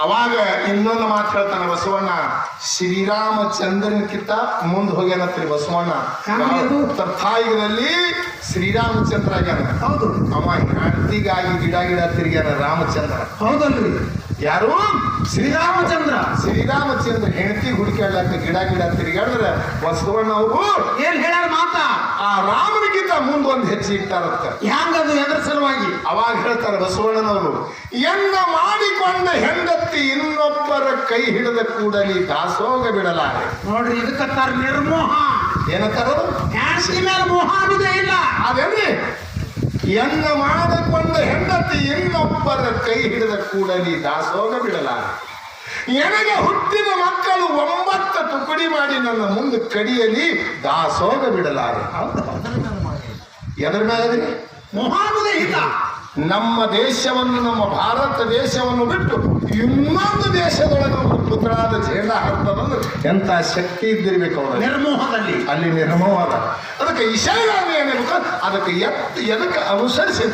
ಅವಾಗ ಇನ್ನೊಂದು ಮಾತು ಹೇಳ್ತಾನೆ ಬಸವಣ್ಣ ಶ್ರೀರಾಮಚಂದ್ರನಕ್ಕಿಂತ ಮುಂದೆ ಹೋಗ್ಯಾನತ್ರಿ ಬಸವಣ್ಣ. ತಾಯಿಗದಲ್ಲಿ? ತರ್ಥಾಯುಗದಲ್ಲಿ ಶ್ರೀರಾಮಚಂದ್ರ ಆಗ್ಯಾನ ಹೌದು. ಅವ ಹೆಂಡತಿಗಾಗಿ ಗಿಡ ಗಿಡ ತಿರ್ಗ್ಯಾನ ರಾಮಚಂದ್ರ. ಹೌದಲ್ರಿ. ಯಾರು? ಶ್ರೀರಾಮಚಂದ್ರ. ಶ್ರೀರಾಮಚಂದ್ರ ಹೆಂಡತಿ ಹುಡುಕಾಡ್ಲಕ್ಕ ಗಿಡ ಗಿಡ ತಿರುಗಾಡಿದ್ರೆ ಬಸವಣ್ಣ ಅವರು ಏನ್ ಹೇಳ್ಯಾರ ಮಾತಾ? ಆ ರಾಮನಿಗಿಂತ ಮುಂದೊಂದು ಒಂದು ಹೆಜ್ಜೆ ಇಟ್ಟಾರತ್ತ. ಹ್ಯಾಂಗದು ಎದ್ರ ಸಲುವಾಗಿ? ಅವಾಗ ಹೇಳ್ತಾರೆ ಬಸವಣ್ಣನವರು ಎನ್ನ ಮಾಡಿಕೊಂಡ ಹೆಂಡತಿ ಇನ್ನೊಬ್ಬರ ಕೈ ಹಿಡಿದ ಕೂಡಲಿ ದಾಸೋಗ ಬಿಡಲಾರೆ. ನೋಡ್ರಿ ಇದಕ್ಕತ್ತಾರ ನಿರ್ಮೋಹ. ಹ್ಯಾಂಡ್ಸಿ ಮೇಲೆ ಮೋಹ ಅನ್ನೋದೇ ಇಲ್ಲ. ಅದೇನ್ರಿ? ಎನ್ನ ಮಾಡಿಕೊಂಡ ಹೆಂಡ ಹಿಡಿದ ಕೂಡಲಿ ದಾಸೋಗ ಬಿಡಲಾರ. ನನಗೆ ಹುಟ್ಟಿದ ಮಕ್ಕಳು ಒಂಬತ್ತು ತುಕಡಿ ಮಾಡಿ ನನ್ನ ಮುಂದೆ ಕಡಿಯಲಿ ದಾಸೋಗ ಬಿಡಲಾರೆ. ಎದರ ಇಲ್ಲ ನಮ್ಮ ದೇಶವನ್ನು ನಮ್ಮ ಭಾರತ ದೇಶವನ್ನು ಬಿಟ್ಟು ಇನ್ನೊಂದು ದೇಶದೊಳಗೆ ಒಂದು ಪುತ್ರಾದ ಜೇಡ ಹಾಕ್ತದಂದ್ರೆ ಎಂತ ಶಕ್ತಿ ಇದ್ದಿರ್ಬೇಕು ಅವರ ನಿರ್ಮೋಹದಲ್ಲಿ. ಅಲ್ಲಿ ನಿರ್ಮೋಹದ. ಅದಕ್ಕೆ ಇಶಾಗಾಮಿ ಏನಿರ್ಬೇಕು ಅದಕ್ಕೆ ಎತ್ ಎದಕ್ಕೆ ಅನುಸರಿಸಿ